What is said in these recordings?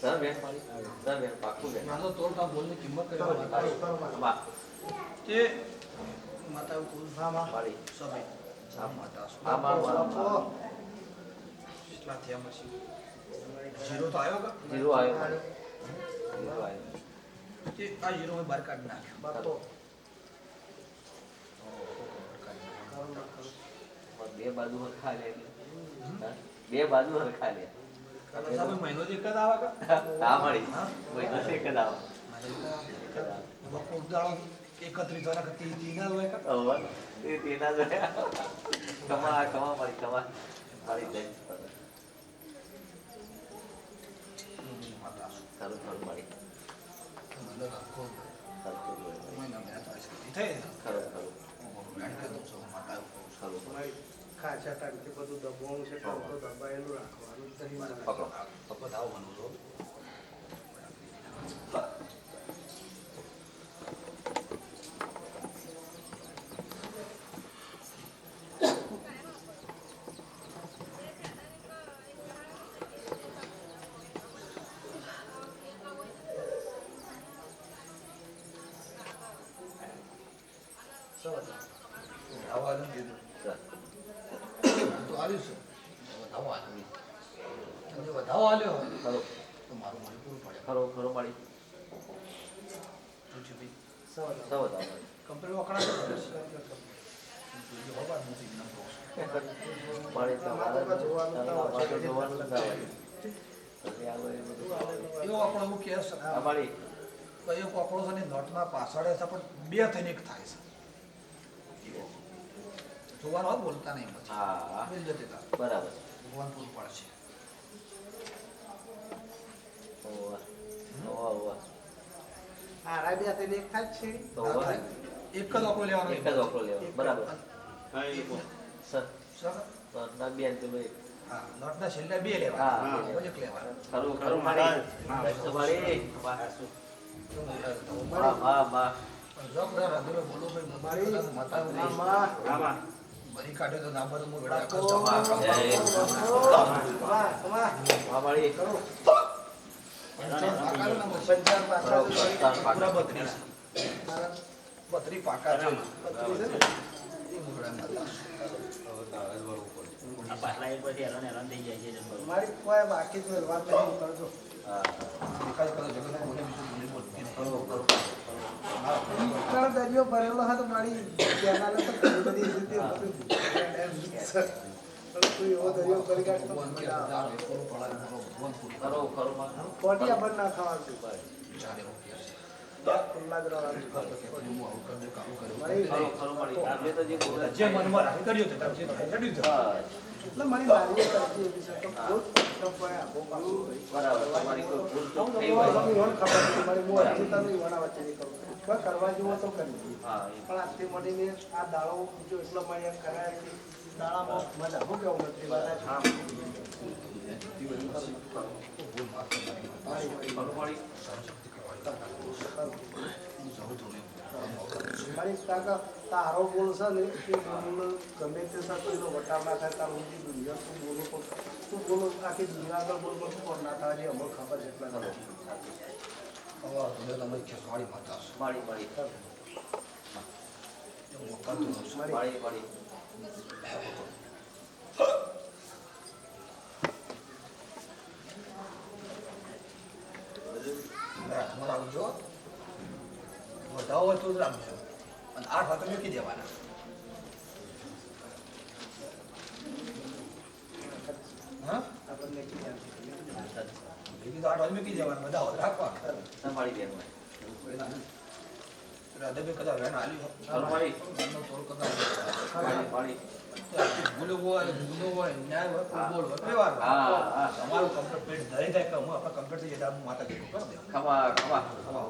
Sir બેન મારી sir બેન પાકું બેન નાનો તોડ કામ બોલની કિંમત કરી બા તે માતા એવું કહું મારી સભે સામ માતા આ બા મારા કેટલા થયા પછી જીરો તો આવ્યો કા જીરો આવ્યો મારી જીરો આવ્યો તે આ જીરો મેં બહાર કાઢી નાખ્યો પણ બે બાજુ હરખા લે એટલે હા? બે બાજુ હરખા લે અને સામે મહિનો જ એક જ આવે મળી? મહિનો બપોર ઉદાળો એકત્રીસ વાળા કરતી તીન જ હોય કા? એ તેના જોયા કમા કમા મળી કમા મળી મળી. મહિના આઈસ્ક્રીમ થઈ ખરું ખરું બેન કહી દઉં છું માતા એવું કહું છું ખરું ખાચા ટાંકી બધું દબાવવાનું છે તો તો દબાયેલું રાખવાનું દહીં ના પકડો પપ્પા આવવાનું છો આવવા દઉં કીધું સર તો આવ્યું છે. વધાવો આવ્યો જો વધાવો આવ્યો ખરું. તો મારું મન પૂરું પડે. ખરું ખરું એ કોકડો છે ને પાછળ પણ બે થઈને એક થાય છે. જોવાનો હોય બોલતા નહીં પછી. હા. બરાબર. ભગવાન પૂરું પાડશે ઓવા ઓવા ઓવા. બે હાથે એક થાય જ છે. તો ના ઓવા? થાય. એક જ ઓકળો લેવાનો એક જ ઓકળો લેવાનો. બરાબર. સર સર તો ના બેન પેલું એક હા નટના છેલ્લે બે હા, પછી એક લેવાના. ખરું ખરું મળી તો હા હા. હા બોલો ભાઈ મારી મારી માતા. આમાં બરી કાઢ્યો તો ના ભરું હું વેડા બાપો, કરતો માં બાપો, આખા વાહ, વાહ. હા મળી પંચાવન પાકા છે મારા બત્રીસ પાકા છે પત્ની છે ને એ મુગડા માતા આ પાછલા એક પછી હેરાન હેરાન થઈ જાય છે જબર. મારી કોઈ બાકી તો વાત નહીં કરજો હા દેખાય કરો જગત બોલે બીજું બોલી બોલતી નહીં. ખરું ખરું દરિયો ભરેલો હતો મારી કેનાલે તો ઘણી બધી ઇજ્જતી હતી. એવો દરિયો કરી કાઢતો કોટિયા બંધ ના ખાવાનું. જ જે મનમાં રાખી કર્યું એટલે કરવા જેવો તો કરી પણ મળીને આ દાડો જો એટલો મને કરાય કે દાડામાં મજા હું કેવું બધા માતા. ને છે. કાકા તારો બોલ છે ને એ બોલ ગમે તે સાથે એનો વટાવ ના થાય તારું ઊંધી દુનિયા તું બોલો તો તું બોલો આખી દુનિયા આગળ બોલ બોલ કોણ ના થાય અમને ખબર છે એટલા. અવાર ધોળે તમે માતા છો. વખાણતો રહું છું. મળી મળી આવજો વધાવો હોય તો જ રાખજો અને આઠ વાતો મૂકી દેવાના. હા? આઠ વાગે મૂકી દેવાના બધા હોય રાધાભાઈ વેણ મળી ભૂલો હોય ભૂલો હોય ન્યાય હોય બોલ વ્યવહાર તમારું કમ્પ્લેટ પેટ ધરી જાય કે હું આપણે કમ્પ્લીટ થઈ માતા કરી? ખબર ખબર ખમા.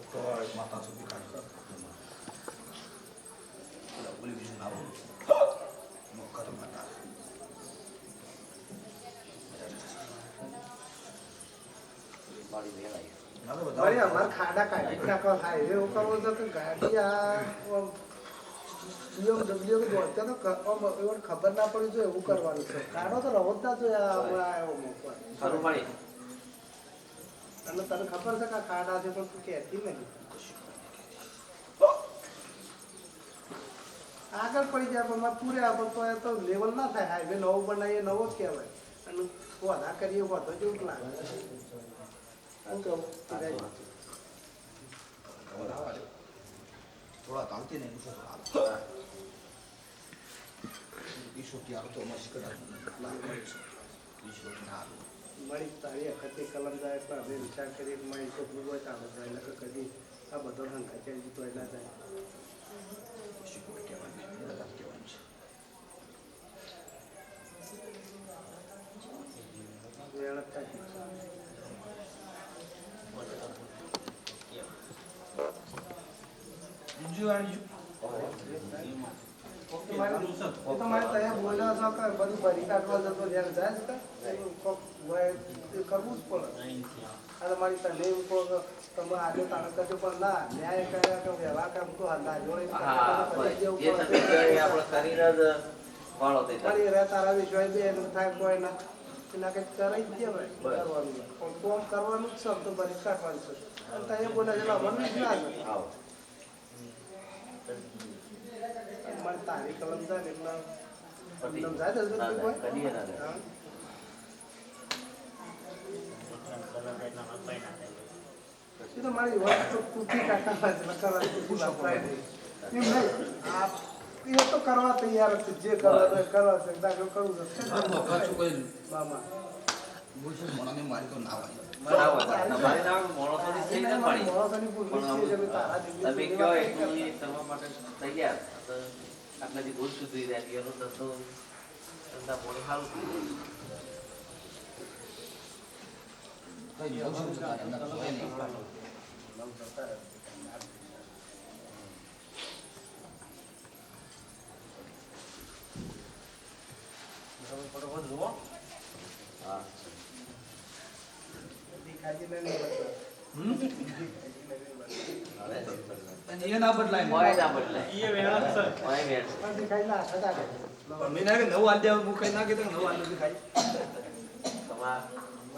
ઉપર માતા સુધી કાઢી મોકા તો માતા મારી તો અમારે ખાડા કાઢી નાખવા હાઈવે એવું કરવું કે ગાડી આ BMW દોડતા તો ખબર ના પડી જો એવું કરવાનું છે કાઢો તો રહો જ ના જોઈએ હમણાં આવ્યો મોકો. ખરું મળી અને તને ખબર છે કે ખાડા છે પણ તું કહેતી નહીં આગળ પડી જાય પણ પૂરે આપો તો એ તો લેવલ ના થાય. હાઈવે નવો બનાવીએ નવો જ કહેવાય. અને વધા કરીએ વધો જેવું લાગે. થોડા તાલતી નહીં પૂછો તો હાલો. ઈશો કે હાલો મસ્ત કરા. ઈશો કે મળી તારી અખતે કલમ જાય પણ હવે વિચાર કરીએ મારી છોકરું હોય તો આવે જાય કદી આ બધો હંકા ચાલી એના જાય. ઈશો કોઈ કહેવાનું નહીં. બધા જ કહેવાનું છે. વેળ જ થાય. બીજું આ બીજું. તમારે તમારે ત્યાં બોલ્યો છો કે બધું ભરી કાઢવા જતો જ્યારે જાય છે કે એનું કોક હોય એ કરવું જ પડે અને મારી તને ઉપર તમે આજે તારે કશું પણ ના ન્યાય કર્યા કે વહેલા કામ તો હતા જોડે તમે આપણે શરીર જ વાળો થઈ જાય. તારા વિશ્વાસ દે એનું થાય કોઈ ના. એના કંઈક કરાઈ દેવાય. કરવાનું. પણ કોમ કરવાનું જ તો ભરી કાઢવાનું છે. અને ત્યાં બોલે છે મને જ ના મારી તારી કલમ જાય એટલે કદી ના જાય હા. એ તો મારી વાત તો કુઠી કાઢવા જ કરવા કુઠી વાપરાય નહીં. એમ નહીં. એ તો કરવા તૈયાર છે જે કરવા કરવા છે. દાખલ કરવું છે? આ તો મોણાને મારી ના હોય. ભૂલ સુધી એનો ધંધો ધંધા મોડું સારું થઈ કઈ બોલશું તો તારે અંદર હોય નહીં. હા ભીખાજીને નહીં બદલો. હમ? હવે અને એ ના બદલાય ને. ના બદલાય મોય વેણ પણ ભીખાજીના હાથે રાખે. પણ મેં ના કે નવું આલ દે હું કઈ ના નવું આલ ખાઈ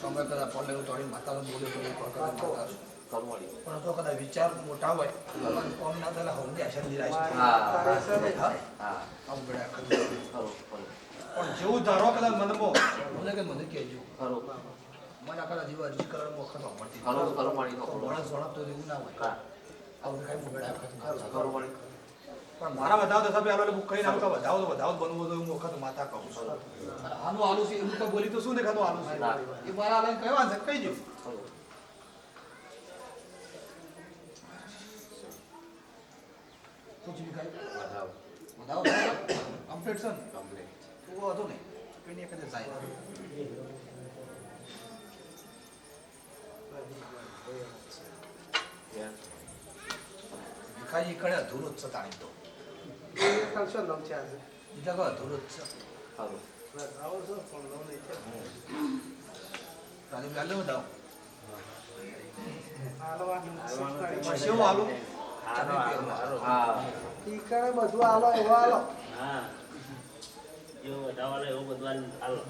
બોલો તો બોલું તો બોલો સમય કદાચ એવું તો એક વખત માતા. છું. ખરું મળી પણ તો કદાચ વિચાર મોટા હોય કોમ ના થાય હવની આશા નિરાશ થાય. હા. પણ જેવું ધારો કદાચ મનમાં મને કે મને કહેજો. મને આખા જીવ અરજી કરવાનું વખત મળતી માણસ વણસ તો એવું ના હોય. આવું કઈ ખરું પણ મારા વધાવ તો સાહેબ આલો બુક કરીને આવું કે વધાવ તો વધાવ જ બનવું હોય તો હું વખત માતા કહું છું અને આનું આલુ છે એવું તો બોલી તો શું દેખાતું આલુ છે ના. એ મારા આલાને કહેવા છે કહી દઉં ખરું તો જીવી ખાઈ બરાબર વધાવ કમ્પ્લીટ છે ને કમ્પ્લીટ તો હતો નહીં પેલી એક જ જાય વેણ ભીખાજી કડે અધૂરો એ કરશો નવ છે આજે. કહો અધૂરો છે ખરું આવો છો પણ નવ નહીં છે. રાજી ગાલે વધાવ આ હાલવાનું પણ શેવું હાલું હારો, હારો, હારો. હા ટીકાણે બધું હાલો એવો હાલો હા જેવું વધારે હાલે એવું બધું હાલો.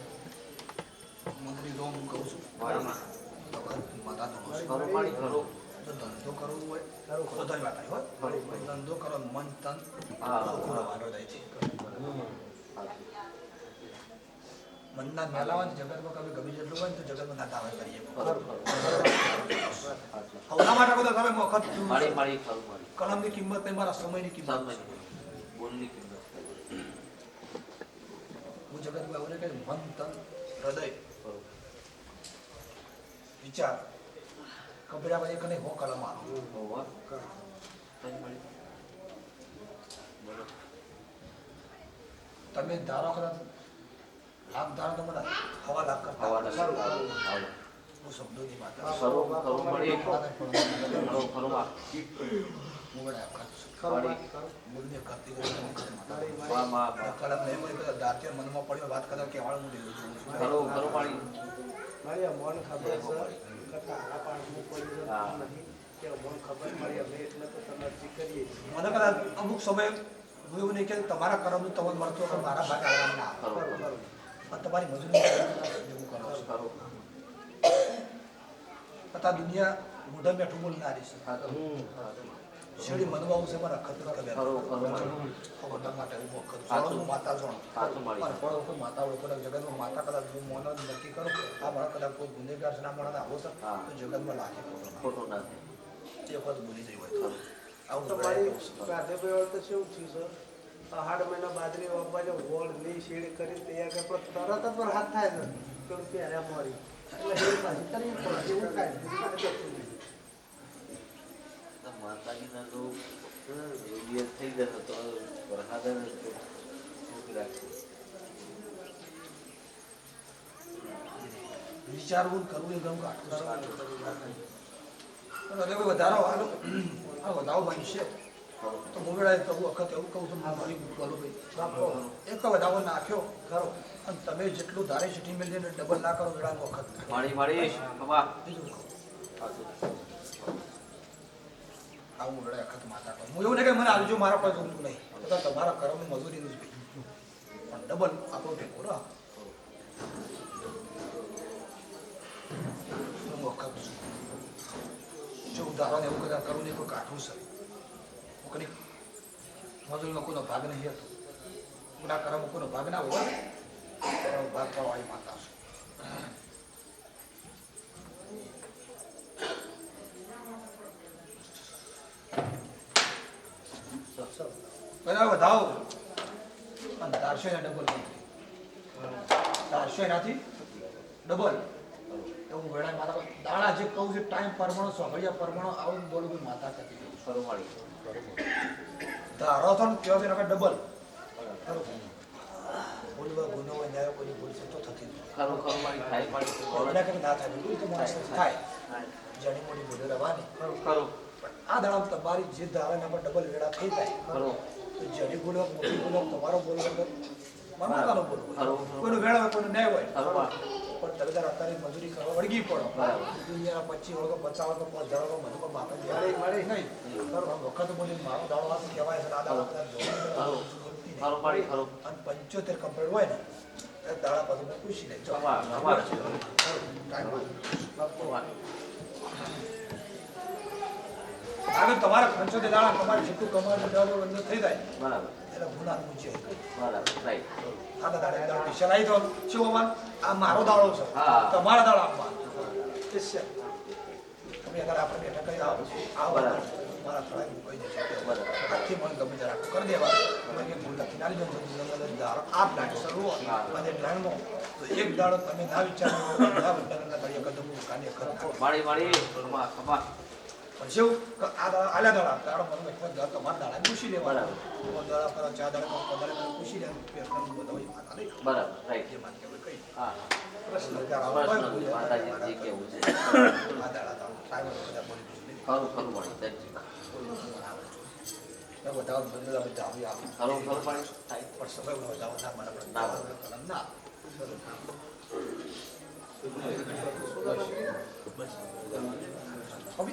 મંત્રી જો હું કહું છું માતાનો હશે. ખરું પાણી ખરું જો ધંધો કરવો હોય બધાય વાત આવી હોય ધંધો કરો મન તન હા. સુખનો થાય છે. મનના મેલાવા જગતમાં કભી ગમે જેટલું હોય ને તો જગતમાં ના દાવા કરીએ. હવના માટે બધા તમે વખત મારી મારી કલમની કિંમત નહીં મારા સમયની કિંમત. બોલની કિંમત હું જગતમાં એવું ને કે મન તન હૃદય. વિચાર. કબીરા ભાઈ કને હો કલમ આલો. તમે ધારો કરો લાભ ધારો તો મને હવા લાભ કરતા. સારું સારું હું શબ્દોની માતા ખરું ખરું મળી હું કરો. કરું ખરું વાત કરો. કરતી કરી કરે. કલમ નહીં મળી દાંતિયા મનમાં પડ્યો વાત કરતા કેવાળું હું દેવું છું મારી. અમોને ખબર મને કદાચ અમુક સમય હું એવું નહીં કે તમારા કરમનું તમને મળતું હોય મારા ભાગ આવવાનું ના તમારી મજૂરી એવું કરો છો. ખરું. તથા દુનિયા મોઢે બેઠું બોલનારી છે. તો શેરડી મનવા છે મારા ખતરા કરે ખરો ખરો ખબર માટે વખત જાણું છું. માતા જાણું મળી પણ પણ હું માતા હોય કદાચ જગતમાં માતા કદાચ હું મોનો નક્કી કરું આ મારા કદાચ કોઈ ગુનેગાર છે ના મારા આવો સર. તો જગતમાં લાખે ખોટો ના. એ વખત ભૂલી જઈ હોય. તો. આવું તો મારી એવું છે. રાધેભાઈ વાળું તો કેવું થયું સર અહાડ મહિના બાજરી વાપવા જે ગોળની શેડી કરી તૈયાર કરે પણ તરત જ પર હાથ થાય છે. તો ત્યારે મરી. એટલે એ પાછી કરવી પડે એવું થાય નહીં. તો માતાજીના રેડિયસ થઈ જતો તો વરસાદ મૂકી રાખશે. વિચારવું ને કરવું એ ગમ પણ હવે વધારો હાલો. આ વધારો બનશે. તો હું વેળાએ કહું વખત એવું કહું છું મારી બોલો ભાઈ. એક વધારો નાખ્યો ખરો. અને તમે જેટલું ધારે સિટી મેળવીને ડબલ ના કરો વેળાનો વખત. મારી મારી. ખમા બીજું આવું વેળાએ વખત માતા કરો હું એવું નહીં કે મને આવજો, મારા પાસે ગમતું નહીં. બધા તમારા કર્મની મજૂરીનું જ ભાઈ. પણ ડબલ આપણો વખત છું. જો ઉદાહરણ એવું કદાચ કરું ને કોઈ કાઠું છે. હું કદી મજૂરીનો કોઈનો ભાગ નહીં હતો. કોના કર્મ કોઈનો ભાગ ના હોય. ભાગ પાડવાળી માતા. છું બધા વધાવો. અને તારશો એના ડબલ તારશો એનાથી ડબલ એવું વેળા માતા દાણા જે કહું છું ટાઈમ પરમાણો સોગળિયા પરમાણો આવું બોલું છું માતા છું. મારી. ધારો તો કહેવાય એના ડબલ બોલવા ગુનો હોય ન્યાય કોઈ ભૂલ છે તો થતી. ખરું ખરું મારી થાય પણ એના કરતાં ના થાય બિલકુલ તો માણસ થાય. જાણી મોટી ભૂલો રહેવાની ખરું આ દાણા તમારી જે એના ડબલ વેળા થઈ જાય. ખરું. તો જડી બોલો મોટી બોલો તમારો બોલો મારો માતાનો બોલો. કોઈનો વેળા કોઈનો ન્યાય હોય? પણ તમે તાર અત્યારે મજૂરી કરવા વળગી પડો. દુનિયા પચી વળગો પચાસ તો પાંચ દાડો મને પણ માતા મળે. નહીં. ખરું, વખત બોલી મારો દાડો વાત કહેવાય છે દાદા અને પંચોતેર કમ્પ્લેટ હોય ને દાડા પાછું પૂછી ખમા ખમા આગળ તમારા પંચોતેર દાડા તમારે જેટલું કમાવાનું દાડો અંદર થઈ જાય. બરાબર. એટલે ભૂલા પૂછે બરાબર રાઈટ આ દાડા દાડા પૈસા આવી દો. શું આવવાનું? આ મારો દાડો છે. હા. તમારા દાડો આપવા. એ છે. તમે અગર આપણે બેઠા કરી આવો. આવો. બરાબર. મારા થોડા એવું કહી બરાબર. આજથી મને ગમે આખું કરી દેવા. મને ભૂલ નથી. નાની જમતો દાડો આ પ્લાન શરૂ. અને પ્લાનમાં તો એક દાડો તમે ના વિચારો ના વિચારના કદમ કાર્ય કરો મારી મારી ખમા ખમા પણ શું આ દાડા આલ્યા દાડા દાડો મને એક દાડો તમારા દાડા પૂછી લેવા બરાબર. દાડા પર ચાર દાડા પર દાડા પૂછી લે પેપર બધા હોય માતા નહીં બરાબર રાઈટ એ માતા કહેવાય કઈ હા પ્રશ્ન પ્રશ્ન માતાજી જે કેવું છે આ દાડા તો સાહેબ બધા બોલી. ખરું ખરું મારી સાચી તો બધા બધા બધા આવી આવે ખરું ખરું મારી થાય પણ સમય વધાવો ના મને પણ ના. ના હવે